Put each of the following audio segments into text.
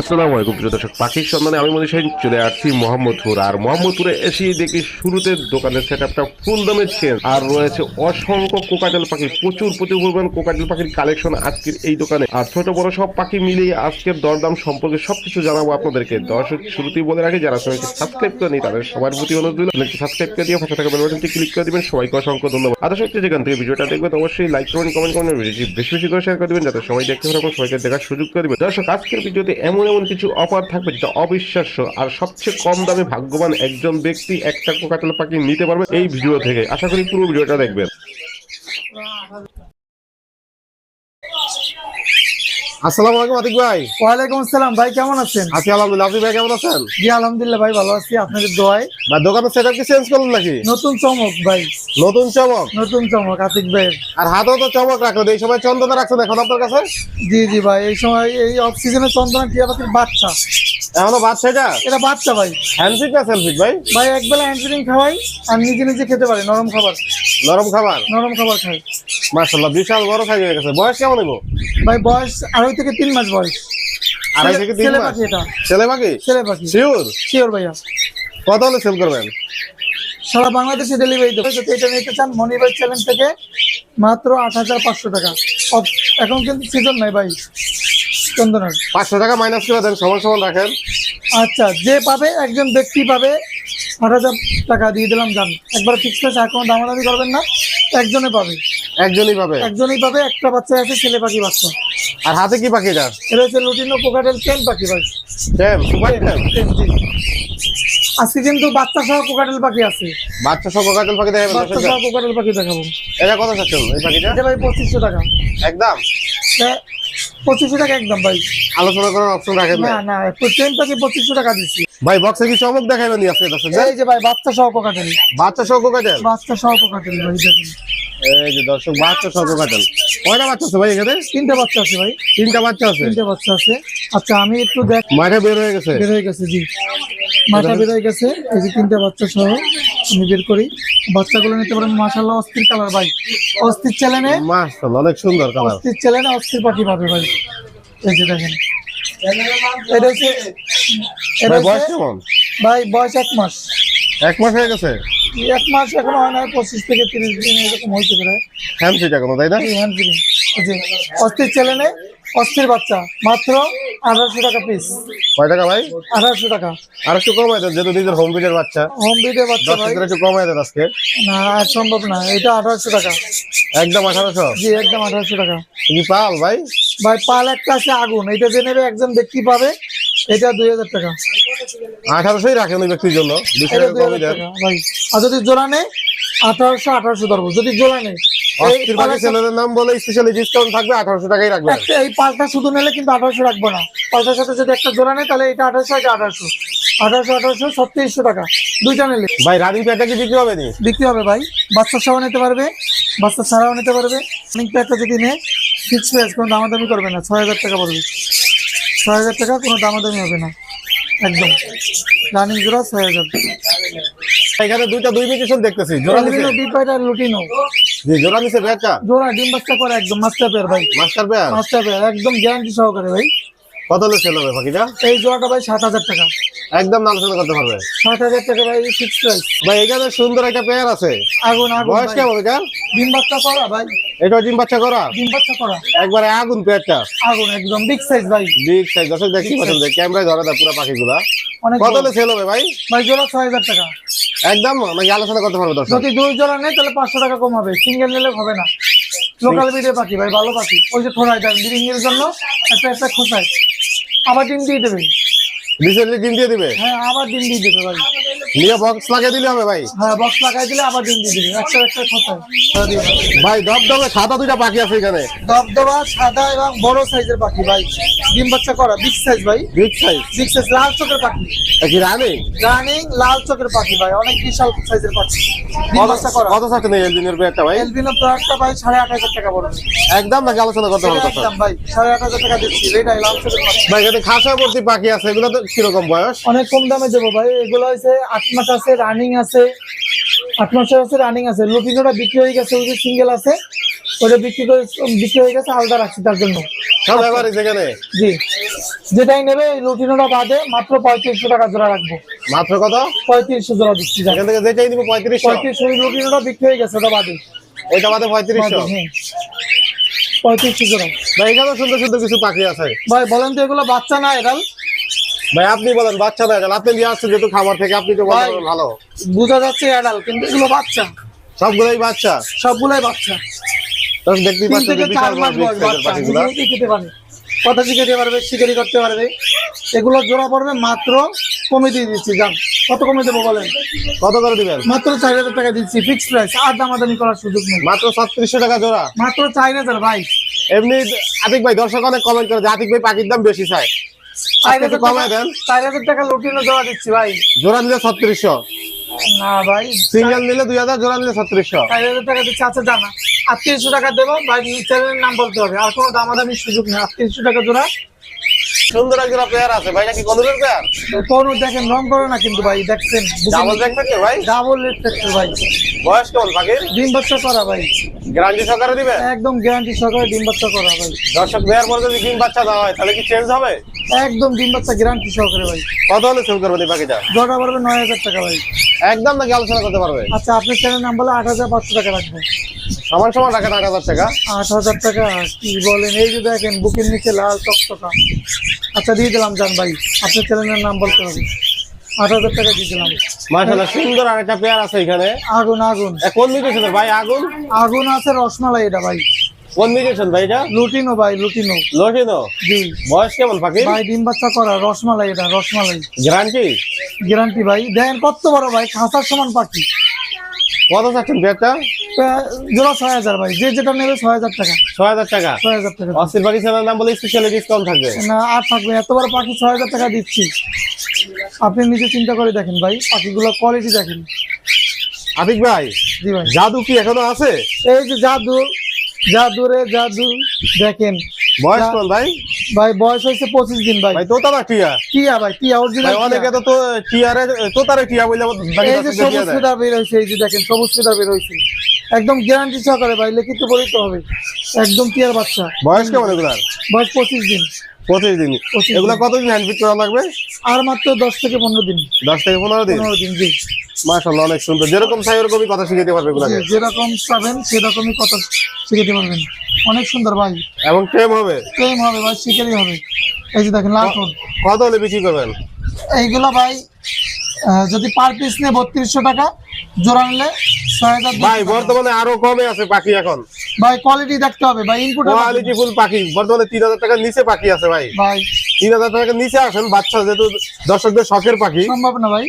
আসসালামু আলাইকুম প্রিয় দর্শক পাখির সন্ধানে আমি মনে হয় চলে আসছি মোহাম্মদপুর। আর মোহাম্মদপুরে এসে দেখি শুরুতে দোকানের সেট আপটা ফুল দামে চেঞ্জ আর রয়েছে অসংখ্য কোকাটেল পাখি, প্রচুর প্রচুর পরিমাণ কোকাটেল পাখির কালেকশন আজকের এই দোকানে। আর ছোট, বড় সব পাখি মিলিয়ে আজকের দরদাম সম্পর্কে সবকিছু জানাব আপনাদেরকে। দর্শক, শুরুতেই বলে রাখি, যারা সবাইকে সাবস্ক্রাইব করেনি তাদের সবার প্রতি অনুরোধ দিল সাবস্ক্রাইব করে দিয়ে পাশে থাকা বেল ক্লিক করে দিবেন। সবাইকে অসংখ্য ধন্যবাদ। আর দর্শক যেখান থেকে ভিডিওটা দেখবেন, অবশ্যই লাইক করবেন কমেন্ট করবেন বেশি বেশি বেশি করে শেয়ার করে দিবেন, যাতে সবাই দেখতে পারে সবাইকে দেখার সুযোগ করে দিবেন। দর্শক, আজকের ভিডিওতে এমন এমন এমন কিছু অফার থাকবে যেটা অবিশ্বাস্য। আর সবচেয়ে কম দামে ভাগ্যবান একজন ব্যক্তি একটা কোকাটেল পাখি নিতে পারবে এই ভিডিও থেকে। আশা করি পুরো ভিডিওটা দেখবেন। আসসালামু আলাইকুম আতিক ভাই। ওয়ালাইকুম আসসালাম ভাই কেমন আছেন? আছি আলহামদুলিল্লাহ আপনি ভাই কেমন আছেন? জি আলহামদুলিল্লাহ ভাই ভালো আছি আপনাদের দোয়ায়। বা দোকানের সেটআপ কি চেঞ্জ করলেন নাকি? নতুন চমক ভাই। নতুন চমক? নতুন চমক আতিক ভাই আর হাতেও তো চমক রাখলেন এই সময় চন্দনা রাখছেন এখন আপনার কাছে? জি জি ভাই এই সময় এই অফ সিজনে চন্দনা টিয়া পাখির বাচ্চা। এখনও বাচ্চা এটা? এটা বাচ্চা ভাই। হ্যান্ডফিট না সেলফিট ভাই? ভাই একবেলা হ্যান্ডফিডিং খাওয়াই আর নিজে নিজে খেতে পারে নরম খাবার। নরম খাবার? নরম খাবার খায় মাশাআল্লাহ বিশাল বড় সাইজ হয়ে গেছে বয়স কেমন হইব ভাই বয়স আড়াই থেকে তিন মাস বয়স। আড়াই থেকে তিন ছেলে মাস? এটা। ছেলে পাখি? ছেলে পাখি। শিওর শিওর ভাইয়া। কত হলে সেল করবেন? সারা বাংলাদেশে ডেলিভারি দেবো যদি এটা নিতে চান মনিভাই চ্যালেঞ্জ থেকে মাত্র আট হাজার পাঁচশো টাকা। এখন কিন্তু সিজন নাই ভাই। চন্দনার। পাঁচশো টাকা মাইনাস করে দেন সমান সমান রাখেন। আচ্ছা যে পাবে একজন ব্যক্তি পাবে আট হাজার টাকা দিয়ে দিলাম যান একবার ফিক্স আছে আর কোনো দামাদামি করবেন না একজনে পাবে। একজনই পাবে। একজনই পাবে একটা বাচ্চা আছে ছেলে পাখি বাচ্চা। আর হাতে কি পাখি এটা? হচ্ছে লুটিনো কোকাটেল চেন পাখি ভাই। টেন, আজকে কিন্তু বাচ্চা সহ কোকাটেল পাখি আছে। বাচ্চা সব কাজল পাখি দেখাবেন বাচ্চা সহ কোকাটেল পাখি দেখাবো। এটা কত চাচ্ছেন এই পাখিটা? এটা ভাই পঁচিশশো টাকা। একদম। পঁচিশশো টাকা একদম ভাই। আলোচনা করার অপশন রাখেন না? না চেন পাখি পঁচিশশো টাকা দিচ্ছি। ভাই বক্সে কি চমক দেখাবেন নি আজকে দর্শক? এই যে ভাই বাচ্চা সহ কোকাটেল বাচ্চা সহ কাজল বাচ্চা সহ কোকাটেল ভাই দেখেন। এই যে দর্শক বাচ্চা সহ কয়টা বাচ্চা আছে ভাই এখানে? তিনটে বাচ্চা আছে ভাই। তিনটা বাচ্চা আছে? তিনটে বাচ্চা আছে। আচ্ছা আমি একটু দেখ মাঠে বের হয়ে গেছে? বের হয়ে গেছে জি। মাথা বের হয়ে গেছে। এই যে তিনটে বাচ্চা সহ আমি বের করি। বাচ্চাগুলো নিতে পারেন অস্থির কালার ভাই। অস্থির মাশাআল্লাহ অনেক সুন্দর কালার অস্থির চ্যালেনে অস্থির পাখি পাবে ভাই। এই যে দেখেন। এটা হচ্ছে এটা বয়স কেমন? ভাই বয়স এক মাস। এক মাস হয়ে গেছে? এক মাস এখনও হয় না পঁচিশ থেকে তিরিশ দিন এরকম হয়েছে হ্যান্ড সেটা কোনো তাই না? হ্যান্ড ফিডিং এই যে অস্থির চ্যালেনে অস্থির বাচ্চা মাত্র আঠারোশো টাকা পিস কয় টাকা ভাই? আঠারোশো টাকা। আর একটু কমাই দেন যেহেতু নিজের হোম বিটের বাচ্চা। হোম বিডে বাচ্চা ভাই। একটু কমাই দেন আজকে। না সম্ভব না এটা আঠারোশো টাকা। একদম আঠারোশো? জি একদম আঠারোশো টাকা। কি পাল ভাই? ভাই পাল একটা আছে আগুন। এটা যে নেবে একজন ব্যক্তি পাবে এটা দুই হাজার টাকা। আঠারোশোই রাখেন ওই ব্যক্তির জন্য আর যদি জোড়া নেই আঠারোশো আঠারোশো ধরবো। যদি জোড়া নেই অস্থির বাকি পালাটা- ছেলেদের নাম বলে স্পেশালি ডিসকাউন্ট থাকবে আঠারোশো টাকাই একটা এই পালটা শুধু নিলে কিন্তু আঠারোশো রাখব না। পালটার সাথে যদি একটা জোড়া নেয় তাহলে এটা আঠারোশো এটা আঠারোশো। আঠারোশো আঠারোশো টাকা। দুইটা নিলে। ভাই রানিং বিক্রি হবে নি? বিক্রি হবে ভাই। বাচ্চা সহ নিতে পারবে বাচ্চা ছাড়াও নিতে পারবে। প্যাকটা যদি নেয় ফিক্স প্রাইস কোনো দামাদামি করবে না। ছয় হাজার টাকা পড়বে। ছয় হাজার টাকা কোনো দামাদামি হবে না। একদম। রানিং জোড়া ছয় হাজার। এখানে দুইটা দুই মিউটেশন দেখতেছি জোড়া লুটিনো জি জোড়া নিছে প্যাকটা জোড়া ডিম বাচ্চা করে একদম মাস্টার পেয়ার ভাই। মাস্টার পেয়ার মাস্টার পেয়ার একদম গ্যারান্টি সহকারে ভাই। কত হলে সেল হবে পাখিটা এই জোড়াটা ভাই সাত হাজার টাকা। একদম আলোচনা করতে পারবে? সাত হাজার টাকা ভাই ফিক্স প্রাইস ভাই এখানে সুন্দর একটা পেয়ার আছে। আগুন আগুন বয়স কেমন এটা ডিম বাচ্চা করা ভাই। এটা ডিম বাচ্চা করা? ডিম বাচ্চা করা। একবারে আগুন পেয়ারটা আগুন একদম বিগ সাইজ ভাই। বিগ সাইজ দর্শক দেখতে পাচ্ছেন যে ক্যামেরায় ধরে দেয় পুরো পাখিগুলা। কত। হলে সেল হবে ভাই? ভাই জোড়া ছয় হাজার টাকা। একদম মানে আলোচনা করতে পারব দর্শক। যদি দুই জোড়া নেয় তাহলে পাঁচশো টাকা কম হবে সিঙ্গেল নিলে হবে না। লোকাল বিডে পাখি ভাই ভালো পাখি। ওই যে থোড়া যান ব্রিডিং এর জন্য একটা একটা খোঁচায়। আবার ডিম দিয়ে দেবে। রিসেন্টলি ডিম দিয়ে দেবে? হ্যাঁ আবার ডিম দিয়ে দেবে ভাই। নিয়ে বক্স লাগিয়ে দিলে হবে ভাই। হ্যাঁ বক্স লাগাই দিলে আবার ডিম দিয়ে দেবে। একটা একটা খোঁচায় ছেড়ে দিও না। ভাই দমে সাদা দুইটা পাখি আছে এখানে। দবদবা সাদা এবং বড় সাইজের পাখি ভাই। ডিম বাচ্চা করা বিগ সাইজ ভাই। বিগ সাইজ বিগ সাইজ লাল চোখের পাখি। কি রানি রানিং লাল চোখের পাখি ভাই অনেক বিশাল সাইজের পাখি। ডিম বাচ্চা করা। কত সাথে নেই এলদিনের পেয়ারটা ভাই? এলবিনো প্রোডাক্টটা ভাই সাড়ে আট হাজার টাকা পড়বে একদম নাকি আলোচনা করতে সেটা একদম ভাই সাড়ে আট হাজার টাকা দিচ্ছি। এটাই লাল চোখের পাখি। ভাই এখানে খাসা ভর্তি পাখি আছে এগুলো তো কীরকম বয়স? অনেক কম দামে দেবো ভাই। এগুলো হচ্ছে আট মাস আছে রানিং আছে আট মাসের আছে রানিং আছে। লুটিনোটা বিক্রি হয়ে গেছে ওই যে সিঙ্গেল আছে ওটা বিক্রি করে বিক্রি হয়ে গেছে আলাদা রাখছি তার জন্য। সব জি। যেটাই নেবে লুটিনোটা বাদে মাত্র পঁয়ত্রিশশো টাকা জোড়া রাখব। মাত্র কত? পঁয়ত্রিশশো জোড়া দিচ্ছি এখান থেকে যেটাই দিব পঁয়ত্রিশশো। পঁয়ত্রিশশো লুটিনোটা বিক্রি হয়ে গেছে ওটা বাদে। ওইটা বাদে পঁয়ত্রিশশো। হ্যাঁ। পঁয়ত্রিশশো জোড়া। ভাই এখানে সুন্দর সুন্দর কিছু পাখি আছে। ভাই বলেন তো এগুলো বাচ্চা না এরাল ভাই আপনি বলেন বাচ্চা দেয় আপনি নিয়ে আসছেন যেহেতু খাবার থেকে আপনি তো ভালো। বোঝা যাচ্ছে কিন্তু এগুলো বাচ্চা। সবগুলোই বাচ্চা? সবগুলাই বাচ্চা। দেখতেই পাচ্ছেন বিশাল পাখিগুলো কথা শিখাতে পারবে শিকারি করতে পারবে। এগুলো জোড়া পড়বে মাত্র কমে দিয়ে দিচ্ছি যান। কত কমে দেবো বলেন? কত করে দিবেন? মাত্র চার হাজার টাকা দিচ্ছি ফিক্সড প্রাইস আর দামাদামি করার সুযোগ নেই। মাত্র ছত্রিশশো টাকা জোড়া। মাত্র চার হাজার ভাই। এমনি আতিক ভাই দর্শক অনেক কমেন্ট করে যে আতিক ভাই পাখির দাম বেশি চায়। টাকা লুটিনো জোড়া দিচ্ছি ভাই। জোড়া নিলে ছত্রিশশো। না ভাই। সিঙ্গেল নিলে দুই হাজার জোড়া নিলে ছত্রিশশো। চার হাজার টাকা দিচ্ছি আচ্ছা জানা। তিনশো টাকা দেবো ভাই চ্যানেলের নাম বলতে হবে। আর কোনো দামাদামির সুযোগ নেই। আটত্রিশশো টাকা জোড়া। সুন্দর এক জোড়া পেয়ার আছে ভাই নাকি কদরের পেয়ার কোনো দেখেন রং করে না কিন্তু ভাই দেখছেন ডাবল ব্যাগ থাকে ভাই? ডাবল রেট ভাই। বয়স কেমন পাখির ডিম বাচ্চা করা ভাই। গ্যারান্টি সহকারে দিবে? একদম গ্যারান্টি সহকারে ডিম বাচ্চা করা ভাই। দর্শক দেওয়ার পর যদি ডিম বাচ্চা দেওয়া হয় তাহলে কি চেঞ্জ হবে? একদম ডিম বাচ্চা গ্যারান্টি সহকারে ভাই। কত হলে সেল করবেন এই পাখিটা জটা পড়বে নয় হাজার টাকা ভাই। একদম নাকি আলোচনা করতে পারবে? আচ্ছা আপনার চ্যানেল নাম বলে আট হাজার পাঁচশো টাকা রাখব। সমান সমান রাখেন আট হাজার টাকা। আট হাজার টাকা কি বলেন? এই যে দেখেন বুকের নিচে লাল টকটকা। আচ্ছা দিয়ে দিলাম জান ভাই। আপনার চ্যানেলের নাম বলতে হবে। আট হাজার টাকা দিয়ে দিলাম। মাশাআল্লাহ সুন্দর আর একটা পেয়ার আছে এখানে। আগুন কোন ভাই? আগুন? আগুন আছে রসমালাই এটা ভাই। কোন মিউটেশন ভাই এটা? লুটিনো ভাই লুটিনো। লোটিনো? জি। বয়স কেমন পাখির ভাই ডিম বাচ্চা করা রসমালাই এটা রসমালাই। গ্যারান্টি? গ্যারান্টি ভাই। কত বড় ভাই খাসার সমান পাখি। কত চাচ্ছেন জোড়া ছয় হাজার ভাই যে যেটা নেবে ছয় হাজার টাকা। ছয় হাজার টাকা? ছয় হাজার টাকা। অস্থির পাখি চ্যানেল নাম বলে স্পেশালি ডিসকাউন্ট থাকবে। না আর থাকবে এত বড় পাখি ছয় হাজার টাকা দিচ্ছি। আপনি নিজে চিন্তা করে দেখেন ভাই পাখিগুলো কোয়ালিটি দেখেন। আতিক ভাই জি ভাই। জাদু কি এখনও আছে? এই যে জাদু জাদুরে জাদু দেখেন। বয়স কোন ভাই? ভাই বয়স হয়েছে পঁচিশ দিন ভাই। ভাই তোতা না টিয়া? টিয়া ভাই টিয়া অরিজিনাল অনেকে তো তো টিয়ারে তোতারে টিয়া বলে এই যে সবুজ সুতা ফিদা বের হয়েছে এই যে দেখেন সবুজ ফিদা বের হয়েছে। একদম গ্যারান্টি সহকারে ভাই লিখিত বলিতে হবে। একদম টিয়ার বাচ্চা। বয়স কেমন এগুলার? বয়স পঁচিশ দিন। পঁচিশ দিন। 25 দিন। এগুলা কতদিন হ্যান্ড ফিট করা লাগবে? আর মাত্র দশ থেকে পনেরো দিন। দশ থেকে পনেরো দিন? পনেরো দিন জি। মাশাল্লাহ অনেক সুন্দর। যেরকম চাই ওরকমই কথা শিখাতে পারবে যেরকম চাবেন সেরকমই কথা শিখাতে পারবেন। অনেক সুন্দর ভাই। এবং টেম হবে? হবে ভাই শিকারি হবে। এই যে দেখেন লাল কত হলে বিক্রি করবেন? এইগুলো ভাই যদি পার পিস নেয় বত্রিশশো টাকা জোড়া নিলে ছয় হাজার ভাই বর্তমানে আরও কমে আছে পাখি এখন। ভাই কোয়ালিটি দেখতে হবে ভাই ইনপুট কোয়ালিটি ফুল পাখি বর্তমানে তিন হাজার টাকার নিচে পাখি আছে ভাই। ভাই। তিন হাজার টাকার নিচে আসেন বাচ্চা যেহেতু দর্শকদের শখের পাখি। সম্ভব না ভাই?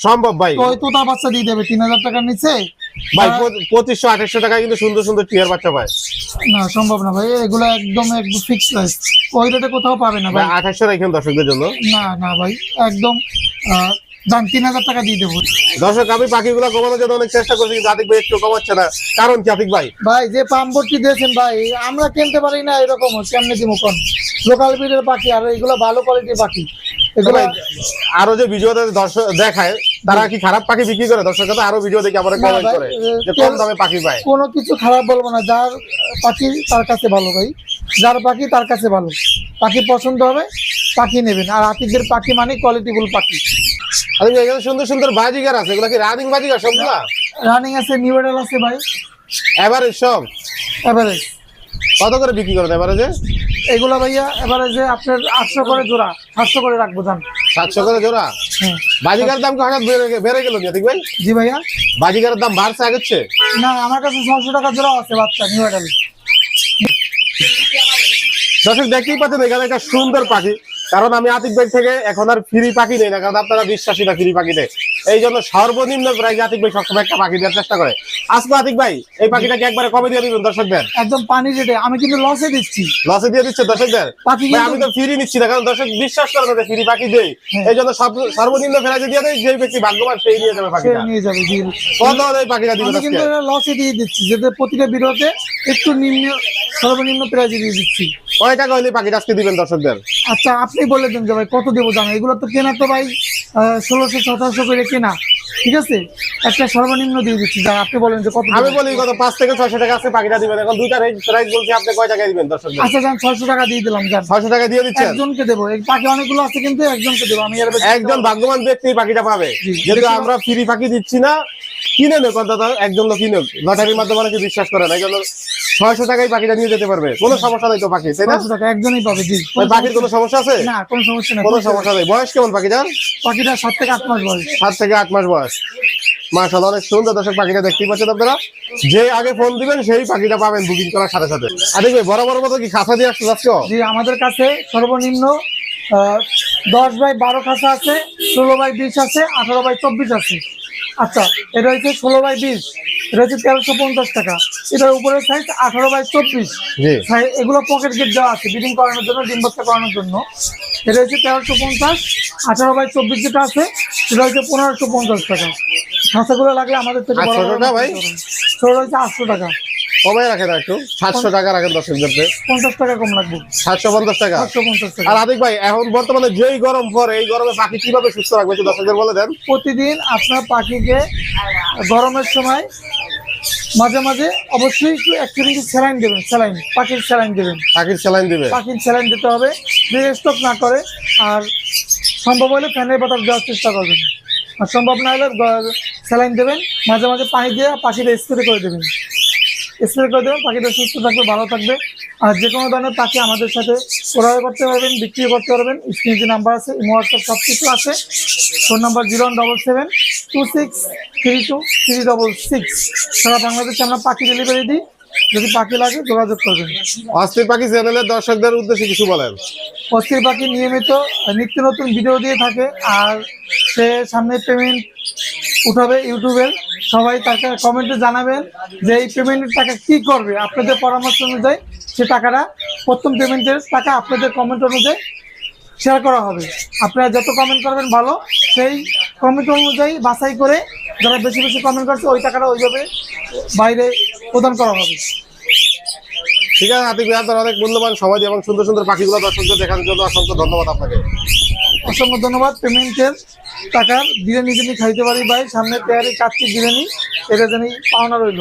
সম্ভব ভাই। তো তোতার বাচ্চা দিয়ে দেবে তিন হাজার টাকার নিচে? ভাই আহ, পঁচ- পঁচিশশো আঠাশশো টাকায় কিন্তু সুন্দর সুন্দর টিয়ার বাচ্চা পায়। না সম্ভব না ভাই এগুলো একদম একদম ফিক্স প্রাইস ওই রেটে কোথাও পাবে না ভাই ভাই। আঠাশশো রাখেন দর্শকদের জন্য। না না ভাই একদম দাম তিন হাজার টাকা দিয়ে দেবো। দর্শক আমি পাখিগুলো কমানোর জন্য অনেক চেষ্টা করছি কিন্তু আতিক ভাই একটু কমাচ্ছে না। কারণ কি আতিক ভাই? ভাই যে পাম্পটি দিয়েছেন ভাই আমরা কিনতে পারি না এরকম কেমনে দিব কোন। লোকাল ব্রিডের পাখি আর এগুলো ভালো কোয়ালিটির পাখি। এগুলো আরও যে ভিডিওতে দর্শক দেখায় তারা কি খারাপ পাখি বিক্রি করে? দর্শক আরও ভিডিও দেখে আমরা কমেন্ট ভাই, করে যে কম দামে পাখি পায়। কোনো কিছু খারাপ বলব না যার পাখি তার কাছে ভালো ভাই। যার পাখি তার কাছে ভালো। পাখি পছন্দ হবে পাখি নেবেন। আর আতিকদের পাখি মানে কোয়ালিটিফুল পাখি। এখানে সুন্দর সুন্দর বাজিগার আছে এগুলো কি রানিং বাজিগার সবগুলা রানিং আছে নিউ এডাল আছে ভাই। এভারেজ সব? এভারেজ কত করে বিক্রি করেন এভারেজে এগুলো ভাইয়া এভারেজে আপনার আটশো করে জোড়া সাতশো করে রাখব জান। সাতশো করে জোড়া? হ্যাঁ। বাজিগার দাম কি হঠাৎ বেড়ে গেল আতিক ভাই? জি ভাইয়া। বাজিগারের দাম বাড়ছে আগেছে না আমার কাছে ছশো টাকা জোড়া আছে বাচ্চা নিউ এডাল দর্শক দেখতেই পাচ্ছেন এখানে একটা সুন্দর পাখি। কারণ আমি আতিক ভাই থেকে এখন আর ফ্রি পাখি নেই না কারণ আপনারা বিশ্বাসী না ফ্রি পাখি নেই এই জন্য সর্বনিম্ন প্রাইজে আতিক ভাই সবসময় একটা পাখি দেওয়ার চেষ্টা করে। আজকে আতিক ভাই এই পাখিটাকে একবারে কমে দিয়ে দিবেন দর্শকদের একদম পানি রেটে আমি কিন্তু লসে দিচ্ছি। লসে দিয়ে দিচ্ছে দর্শকদের আমি তো ফ্রি নিচ্ছি না কারণ দর্শক বিশ্বাস করে না ফ্রি পাখি দেই। হ্যাঁ। এই জন্য সর্বনিম্ন প্রাইজে দিয়ে দেয় যে ব্যক্তি ভাগ্যবান সেই নিয়ে যাবে পাখিটা। নিয়ে যাবে জি কত এই পাখিটা দিবেন কিন্তু লসে দিয়ে দিচ্ছি যাতে প্রতিটা বিরোধে একটু নিম্ন সর্বনিম্ন প্রাইজে দিয়ে দিচ্ছি। কয় টাকা হলে পাখিটা আজকে দিবেন দর্শকদের আচ্ছা আপনি বলে দেন যে ভাই কত দেবো জানো? এগুলো তো কেনা তো ভাই ষোলোশো সতেরোশো করে কেনা ঠিক আছে? একটা সর্বনিম্ন দিয়ে দিচ্ছি। যা আপনি বলেন যে কত আমি বলি কত পাঁচ থেকে ছয়শো টাকা আছে পাখিটা দিবেন। এখন দুইটা প্রাইস বলছি আপনি কয় টাকা দিবেন দর্শকদের আচ্ছা যান ছয়শো টাকা দিয়ে দিলাম যান। ছয়শো টাকা দিয়ে দিচ্ছেন? একজনকে দেবো। এই পাখি অনেকগুলো আছে কিন্তু একজনকে দেবো আমি একজন ভাগ্যবান ব্যক্তি পাখিটা পাবে। যেহেতু আমরা ফ্রি পাখি দিচ্ছি না কিনে নেক দাদা একজন লোক কিনে লটারির মাধ্যমে অনেকে বিশ্বাস করে না এই জন্য ছয়শো টাকায় পাখিটা নিয়ে যেতে পারবে। কোনো সমস্যা নেই তো পাখি তাই না? টাকা একজনই পাবে জি। পাখির কোনো সমস্যা আছে? না কোনো সমস্যা নেই। কোনো সমস্যা নেই। বয়স কেমন পাখিটার? পাখিটা সাত থেকে আট মাস বয়স। সাত থেকে আট মাস বয়স। মার্শাল অনেক সুন্দর দর্শক পাখিটা দেখতেই পাচ্ছেন আপনারা। যে আগে ফোন দিবেন সেই পাখিটা পাবেন বুকিং করার সাথে সাথে। আর দেখবে বরাবর মতো কি খাতা দিয়ে আসতে যাচ্ছ জি আমাদের কাছে সর্বনিম্ন দশ বাই বারো খাঁচা আছে ষোলো বাই বিশ আছে আঠারো বাই চব্বিশ আছে। আচ্ছা এটা হচ্ছে ষোলো বাই বিশ এটা হচ্ছে তেরোশো পঞ্চাশ টাকা। এটার উপরের সাইজ আঠারো বাই চব্বিশ। এগুলো পকেট গেট দেওয়া আছে বিডিং করানোর জন্য ডিম বাচ্চা করানোর জন্য। এটা হচ্ছে তেরোশো পঞ্চাশ আঠারো বাই চব্বিশ যেটা আছে সেটা হচ্ছে পনেরোশো পঞ্চাশ টাকা। খাঁচাগুলো লাগলে আমাদের থেকে ছোটটা ভাই? ছোট। হচ্ছে আটশো টাকা। রাখেন একটু। সাতশো টাকা রাখেন দর্শকদেরকে। পঞ্চাশ টাকা কম লাগবে। সাতশো পঞ্চাশ টাকা। সাতশো পঞ্চাশ টাকা। আর আদিক ভাই এখন বর্তমানে যেই গরম পরে এই গরমে পাখি কীভাবে সুস্থ রাখবে দর্শকদের বলে দেন। প্রতিদিন আপনার পাখিকে গরমের সময় মাঝে মাঝে অবশ্যই একটু একটু কিন্তু স্যালাইন দেবেন স্যালাইন পাখির স্যালাইন দেবেন। পাখির স্যালাইন দিবে? পাখির স্যালাইন দিতে হবে যে স্টক না করে আর সম্ভব হলে ফ্যানের বাতাস দেওয়ার চেষ্টা করবেন। আর সম্ভব না হলে স্যালাইন দেবেন মাঝে মাঝে পানি দিয়ে পাখিটা স্প্রে করে দেবেন। স্প্রে করে দেবেন পাখিটা সুস্থ থাকবে ভালো থাকবে। আর যে কোনো ধরনের পাখি আমাদের সাথে ক্রয় করতে পারবেন বিক্রি করতে পারবেন স্ক্রিনে যে নাম্বার আছে ইমো হোয়াটসঅ্যাপ সব কিছু আছে। Phone number zero one double seven two six three two three double six সারা বাংলাদেশে আমরা পাখি ডেলিভারি দিই। যদি পাখি লাগে যোগাযোগ করবেন। অস্থির পাখি চ্যানেলের দর্শকদের উদ্দেশ্যে কিছু বলেন। অস্থির পাখি নিয়মিত নিত্য নতুন ভিডিও দিয়ে থাকে আর সে সামনে পেমেন্ট উঠাবে ইউটিউবের সবাই তাকে কমেন্টে জানাবেন যে এই পেমেন্টের টাকা কি করবে। আপনাদের পরামর্শ অনুযায়ী সে টাকাটা প্রথম পেমেন্টের টাকা আপনাদের কমেন্ট অনুযায়ী শেয়ার করা হবে। আপনারা যত কমেন্ট করবেন ভালো সেই কমেন্ট অনুযায়ী বাছাই করে যারা বেশি বেশি কমেন্ট করছে ওই টাকাটা ওইভাবে বাইরে প্রদান করা হবে। ঠিক আছে আতিক ভাই আপনার অনেক মূল্যবান সবাই এবং সুন্দর সুন্দর পাখিগুলো দর্শকদের দেখার জন্য অসংখ্য ধন্যবাদ আপনাকে। অসংখ্য ধন্যবাদ। পেমেন্টের টাকার বিরিয়ানি যিনি খাইতে পারি ভাই সামনে পেয়ারি কাচ্চি বিরিয়ানি এটা যেন পাওনা রইল।